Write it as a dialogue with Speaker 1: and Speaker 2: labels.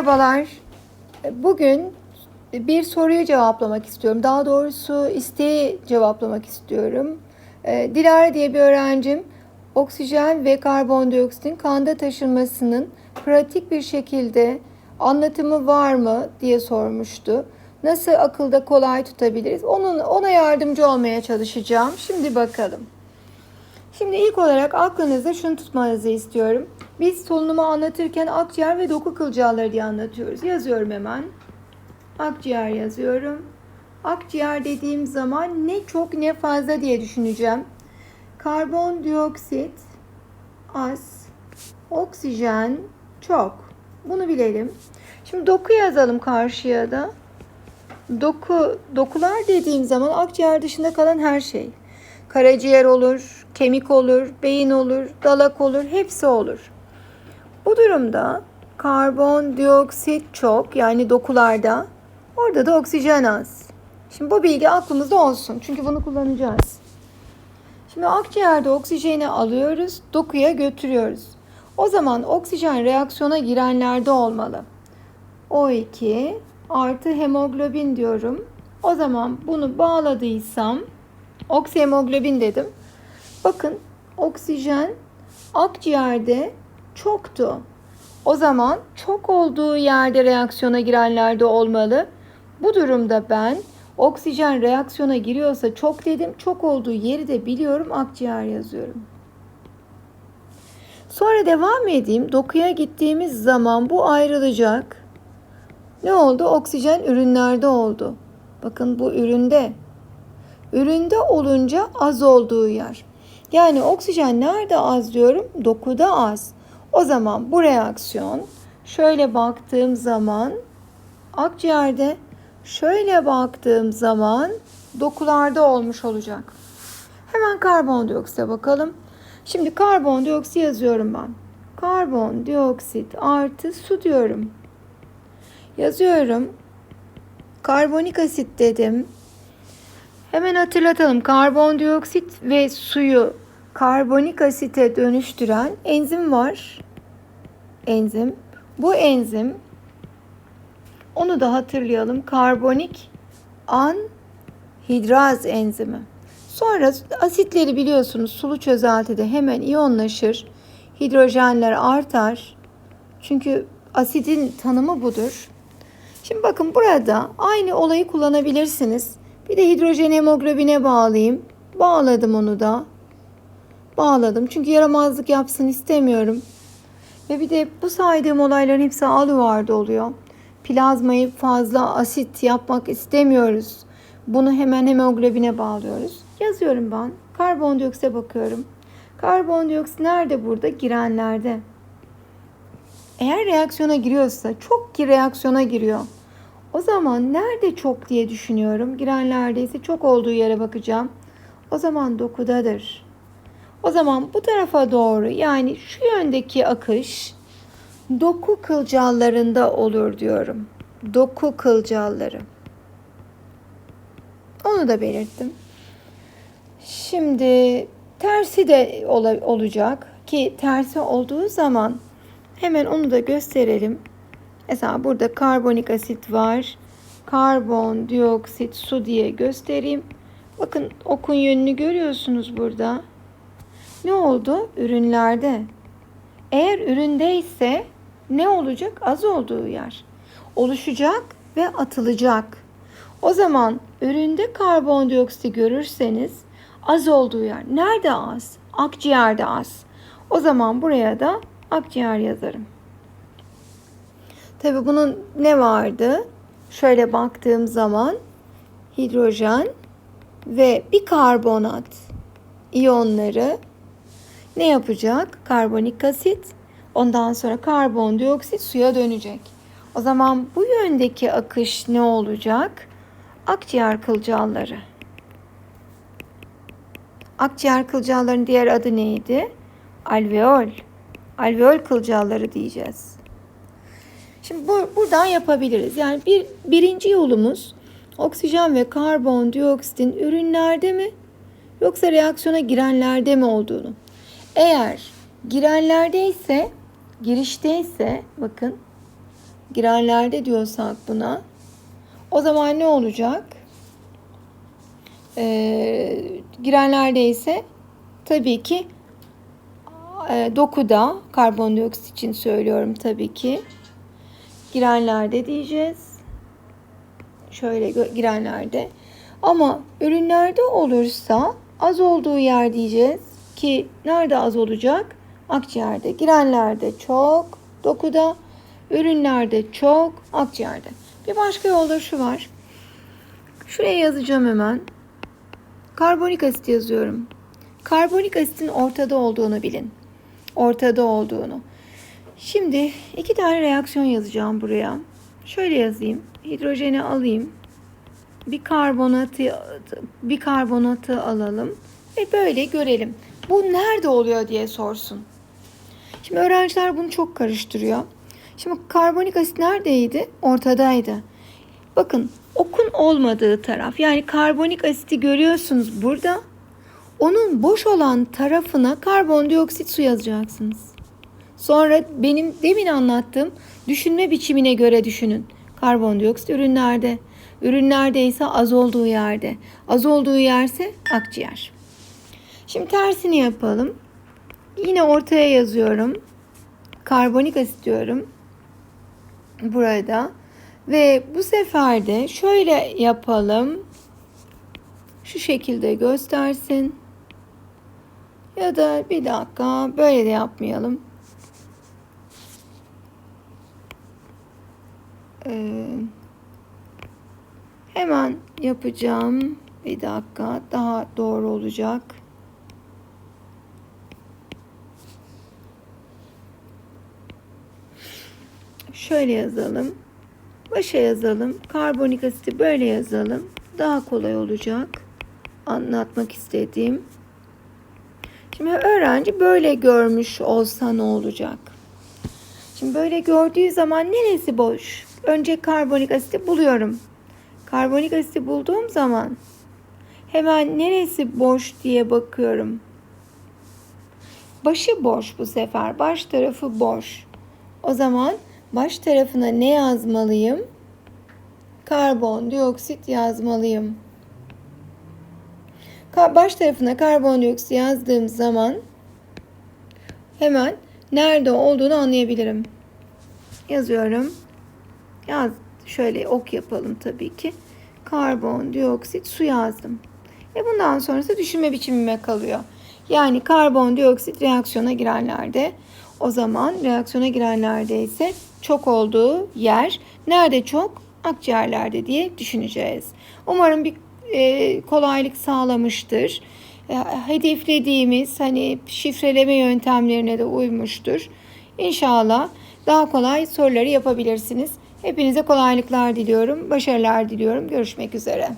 Speaker 1: Merhabalar. Bugün bir soruyu cevaplamak istiyorum. Daha doğrusu isteği cevaplamak istiyorum. Ee, Dilara diye bir öğrencim oksijen ve karbondioksitin kanda taşınmasının pratik bir şekilde anlatımı var mı diye sormuştu. Nasıl akılda kolay tutabiliriz? Onun ona yardımcı olmaya çalışacağım. Şimdi bakalım. Şimdi ilk olarak aklınızda şunu tutmanızı istiyorum. Biz solunumu anlatırken akciğer ve doku kılcalları diye anlatıyoruz. Yazıyorum hemen. Akciğer yazıyorum. Akciğer dediğim zaman ne çok ne fazla diye düşüneceğim. Karbondioksit az, oksijen çok. Bunu bilelim. Şimdi doku yazalım karşıya da. Doku, dokular dediğim zaman akciğer dışında kalan her şey. Karaciğer olur, kemik olur, beyin olur, dalak olur, hepsi olur. Bu durumda karbondioksit çok yani dokularda. Orada da oksijen az. Şimdi bu bilgi aklımızda olsun. Çünkü bunu kullanacağız. Şimdi akciğerde oksijeni alıyoruz, dokuya götürüyoruz. O zaman oksijen reaksiyona girenlerde olmalı. O2 artı hemoglobin diyorum. O zaman bunu bağladıysam oksihemoglobin dedim. Bakın oksijen akciğerde çoktu. O zaman çok olduğu yerde reaksiyona girenlerde olmalı. Bu durumda ben oksijen reaksiyona giriyorsa çok dedim. Çok olduğu yeri de biliyorum akciğer yazıyorum. Sonra devam edeyim. Dokuya gittiğimiz zaman bu ayrılacak. Ne oldu? Oksijen ürünlerde oldu. Bakın bu üründe. Üründe olunca az olduğu yer. Yani oksijen nerede az diyorum? Dokuda az. O zaman bu reaksiyon şöyle baktığım zaman akciğerde şöyle baktığım zaman dokularda olmuş olacak. Hemen karbondioksite bakalım. Şimdi karbondioksit yazıyorum ben. Karbondioksit artı su diyorum. Yazıyorum. Karbonik asit dedim. Hemen hatırlatalım. Karbondioksit ve suyu karbonik asite dönüştüren enzim var. Enzim. Bu enzim onu da hatırlayalım. Karbonik anhidraz enzimi. Sonra asitleri biliyorsunuz sulu çözeltide hemen iyonlaşır. Hidrojenler artar. Çünkü asidin tanımı budur. Şimdi bakın burada aynı olayı kullanabilirsiniz. Bir de hidrojen hemoglobine bağlayayım. Bağladım onu da. Bağladım. Çünkü yaramazlık yapsın istemiyorum. Ve bir de bu saydığım olayların hepsi alıvarda oluyor. Plazmayı fazla asit yapmak istemiyoruz. Bunu hemen hemoglobine bağlıyoruz. Yazıyorum ben. Karbondioksite bakıyorum. Karbondioksit nerede burada? Girenlerde. Eğer reaksiyona giriyorsa çok ki reaksiyona giriyor. O zaman nerede çok diye düşünüyorum. Girenlerde ise çok olduğu yere bakacağım. O zaman dokudadır. O zaman bu tarafa doğru yani şu yöndeki akış doku kılcallarında olur diyorum. Doku kılcalları. Onu da belirttim. Şimdi tersi de ol- olacak ki tersi olduğu zaman hemen onu da gösterelim. Mesela burada karbonik asit var. Karbondioksit su diye göstereyim. Bakın okun yönünü görüyorsunuz burada. Ne oldu? Ürünlerde. Eğer üründeyse ne olacak? Az olduğu yer. Oluşacak ve atılacak. O zaman üründe karbondioksiti görürseniz az olduğu yer. Nerede az? Akciğerde az. O zaman buraya da akciğer yazarım. Tabi bunun ne vardı? Şöyle baktığım zaman hidrojen ve bir karbonat iyonları ne yapacak? Karbonik asit. Ondan sonra karbondioksit suya dönecek. O zaman bu yöndeki akış ne olacak? Akciğer kılcalları. Akciğer kılcalların diğer adı neydi? Alveol. Alveol kılcalları diyeceğiz. Şimdi bu, buradan yapabiliriz. Yani bir birinci yolumuz oksijen ve karbondioksitin ürünlerde mi yoksa reaksiyona girenlerde mi olduğunu. Eğer girenlerde ise girişte ise bakın girenlerde diyorsak buna o zaman ne olacak? Ee, girenlerde ise tabii ki e, dokuda karbondioksit için söylüyorum tabii ki girenlerde diyeceğiz. Şöyle girenlerde. Ama ürünlerde olursa az olduğu yer diyeceğiz ki nerede az olacak? Akciğerde. Girenlerde çok, dokuda, ürünlerde çok, akciğerde. Bir başka yolda şu var. Şuraya yazacağım hemen. Karbonik asit yazıyorum. Karbonik asitin ortada olduğunu bilin. Ortada olduğunu. Şimdi iki tane reaksiyon yazacağım buraya. Şöyle yazayım. Hidrojeni alayım. Bir karbonatı bir karbonatı alalım ve böyle görelim. Bu nerede oluyor diye sorsun. Şimdi öğrenciler bunu çok karıştırıyor. Şimdi karbonik asit neredeydi? Ortadaydı. Bakın okun olmadığı taraf yani karbonik asiti görüyorsunuz burada. Onun boş olan tarafına karbondioksit su yazacaksınız. Sonra benim demin anlattığım düşünme biçimine göre düşünün. Karbondioksit ürünlerde. Ürünlerde ise az olduğu yerde. Az olduğu yerse akciğer. Şimdi tersini yapalım. Yine ortaya yazıyorum. Karbonik asit diyorum. Burada. Ve bu sefer de şöyle yapalım. Şu şekilde göstersin. Ya da bir dakika böyle de yapmayalım. Ee, hemen yapacağım. Bir dakika daha doğru olacak. Şöyle yazalım. Başa yazalım. Karbonik asiti böyle yazalım. Daha kolay olacak. Anlatmak istediğim. Şimdi öğrenci böyle görmüş olsa ne olacak? Şimdi böyle gördüğü zaman neresi boş? Önce karbonik asiti buluyorum. Karbonik asiti bulduğum zaman hemen neresi boş diye bakıyorum. Başı boş bu sefer. Baş tarafı boş. O zaman baş tarafına ne yazmalıyım? Karbondioksit yazmalıyım. Baş tarafına karbondioksit yazdığım zaman hemen nerede olduğunu anlayabilirim. Yazıyorum. Yaz şöyle ok yapalım tabii ki. Karbondioksit su yazdım. Ve bundan sonrası düşünme biçimime kalıyor. Yani karbondioksit reaksiyona girenlerde o zaman reaksiyona girenlerde ise çok olduğu yer nerede çok? Akciğerlerde diye düşüneceğiz. Umarım bir e, kolaylık sağlamıştır. E, hedeflediğimiz hani şifreleme yöntemlerine de uymuştur. İnşallah daha kolay soruları yapabilirsiniz. Hepinize kolaylıklar diliyorum, başarılar diliyorum. Görüşmek üzere.